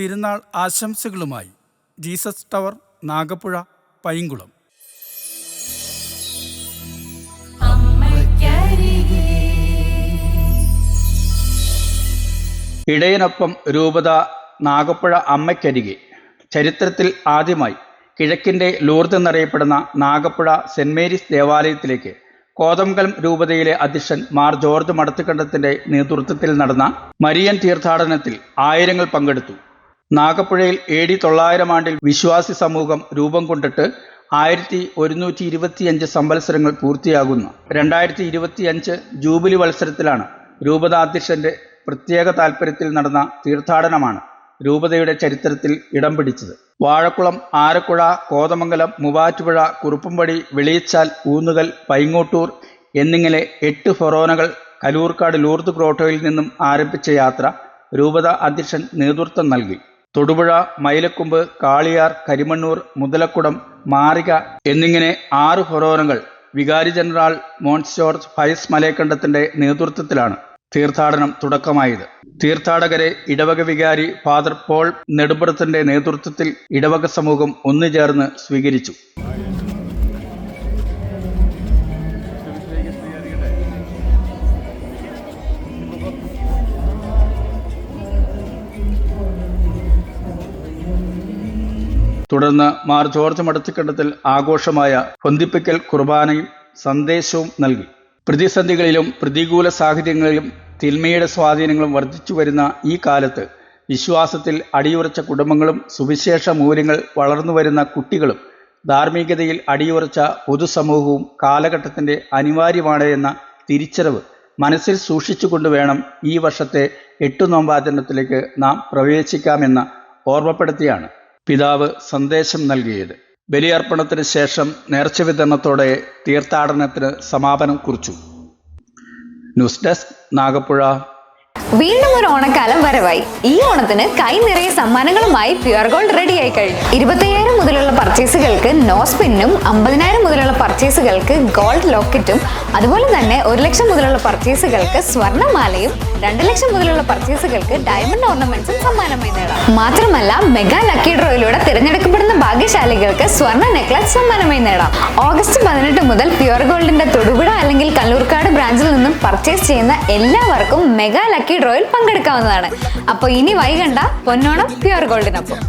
തിരുനാൾ ആശംസകളുമായി Jesus tower Nagappuzha Painkulam. ഇടയനൊപ്പം രൂപത നാഗപ്പുഴ അമ്മയ്ക്കരികെ. ചരിത്രത്തിൽ ആദ്യമായി കിഴക്കിന്റെ ലൂർദ് എന്നറിയപ്പെടുന്ന നാഗപ്പുഴ സെന്റ് മേരീസ് ദേവാലയത്തിലേക്ക് കോതമംഗലം രൂപതയിലെ അധ്യക്ഷൻ മാർ ജോർജ് മടത്തുകണ്ടത്തിന്റെ നേതൃത്വത്തിൽ നടന്ന മരിയൻ തീർത്ഥാടനത്തിൽ ആയിരങ്ങൾ പങ്കെടുത്തു. നാഗപ്പുഴയിൽ എ ഡി തൊള്ളായിരം ആണ്ടിൽ വിശ്വാസി സമൂഹം രൂപം കൊണ്ടിട്ട് ആയിരത്തി ഒരുന്നൂറ്റി ഇരുപത്തിയഞ്ച് സംവത്സരങ്ങൾ പൂർത്തിയാകുന്നു. രണ്ടായിരത്തി ഇരുപത്തിയഞ്ച് ജൂബിലി വത്സരത്തിലാണ് രൂപതാധ്യക്ഷന്റെ പ്രത്യേക താൽപ്പര്യത്തിൽ നടന്ന തീർത്ഥാടനമാണ് രൂപതയുടെ ചരിത്രത്തിൽ ഇടം പിടിച്ചത്. വാഴക്കുളം ആരക്കുഴ കോതമംഗലം മൂവാറ്റുപുഴ കുറുപ്പുംപടി വെളിയച്ചാൽ ഊന്നുകൽ പൈങ്ങോട്ടൂർ എന്നിങ്ങനെ എട്ട് ഫൊറോനകൾ കലൂർക്കാട് ലൂർദ് ക്രോട്ടോയിൽ നിന്നും ആരംഭിച്ച യാത്ര രൂപത അധ്യക്ഷൻ നേതൃത്വം നൽകി. തൊടുപുഴ മൈലക്കൊമ്പ് കാളിയാർ കരിമണ്ണൂർ മുതലക്കുടം മാറിക എന്നിങ്ങനെ ആറ് ഫൊറോനങ്ങൾ വികാരി ജനറൽ മോൺസ് ജോർജ് ഫൈസ് മലയക്കണ്ടത്തിന്റെ നേതൃത്വത്തിലാണ് തീർത്ഥാടനം തുടക്കമായത്. തീർത്ഥാടകരെ ഇടവക വികാരി ഫാദർ പോൾ നെടുമ്പടത്തിന്റെ നേതൃത്വത്തിൽ ഇടവക സമൂഹം ഒന്നുചേർന്ന് സ്വീകരിച്ചു. തുടർന്ന് മാർ ജോർജ് മടത്തിക്കണ്ടത്തിൽ ആഘോഷമായ പൊന്തിപ്പിക്കൽ കുർബാനയും സന്ദേശവും നൽകി. പ്രതിസന്ധികളിലും പ്രതികൂല സാഹചര്യങ്ങളിലും തിന്മയുടെ സ്വാധീനങ്ങളും വർദ്ധിച്ചു വരുന്ന ഈ കാലത്ത് വിശ്വാസത്തിൽ അടിയുറച്ച കുടുംബങ്ങളും സുവിശേഷ മൂല്യങ്ങൾ വളർന്നു വരുന്ന കുട്ടികളും ധാർമ്മികതയിൽ അടിയുറച്ച പൊതുസമൂഹവും കാലഘട്ടത്തിന്റെ അനിവാര്യമാണ് എന്ന തിരിച്ചറിവ് മനസ്സിൽ സൂക്ഷിച്ചുകൊണ്ട് വേണം ഈ വർഷത്തെ എട്ടു നോമ്പാചരണത്തിലേക്ക് നാം പ്രവേശിക്കാമെന്ന ഓർമ്മപ്പെടുത്തിയാണ് പിതാവ് സന്ദേശം നൽകിയത്. ബലിയർപ്പണത്തിന് ശേഷം നേർച്ച വിതരണത്തോടെ തീർത്ഥാടനത്തിന് സമാപനം കുറിച്ചു. News desk Nagappuzha. വീണ്ടും ഒരു ഓണക്കാലം വരവായി. ഈ ഓണത്തിന് കൈ നിറയെ സമ്മാനങ്ങളുമായി പ്യുർ ഗോൾഡ് റെഡി ആയി കഴിഞ്ഞു. ഇരുപത്തയ്യായിരം മുതലുള്ള പർച്ചേസുകൾക്ക് നോ സ്പിന്നും അമ്പതിനായിരം മുതലുള്ള പർച്ചേസുകൾക്ക് ഗോൾഡ് ലോക്കറ്റും അതുപോലെ തന്നെ ഒരു ലക്ഷം മുതലുള്ള പർച്ചേസുകൾക്ക് സ്വർണമാലയും രണ്ട് ലക്ഷം മുതലുള്ള പർച്ചേസുകൾക്ക് ഡയമണ്ട് ഓർണമെന്റ്സും സമ്മാനമായി നേടാം. മാത്രമല്ല മെഗാ ലക്കി ഡ്രോയിലൂടെ തിരഞ്ഞെടുക്കപ്പെടുന്ന ഭാഗ്യശാലികൾക്ക് സ്വർണ നെക്ലസ് സമ്മാനമായി നേടാം. ഓഗസ്റ്റ് പതിനെട്ട് മുതൽ പ്യുർ ഗോൾഡിന്റെ തൊടുപുഴ അല്ലെങ്കിൽ കല്ലൂർക്കാട് ബ്രാഞ്ചിൽ നിന്നും പർച്ചേസ് ചെയ്യുന്ന എല്ലാവർക്കും മെഗാ ലക്കി ഡ്രോയിൽ പങ്കെടുക്കാവുന്നതാണ്. അപ്പോൾ ഇനി വൈകണ്ട പൊന്നോണം പ്യുവർ ഗോൾഡിനൊപ്പം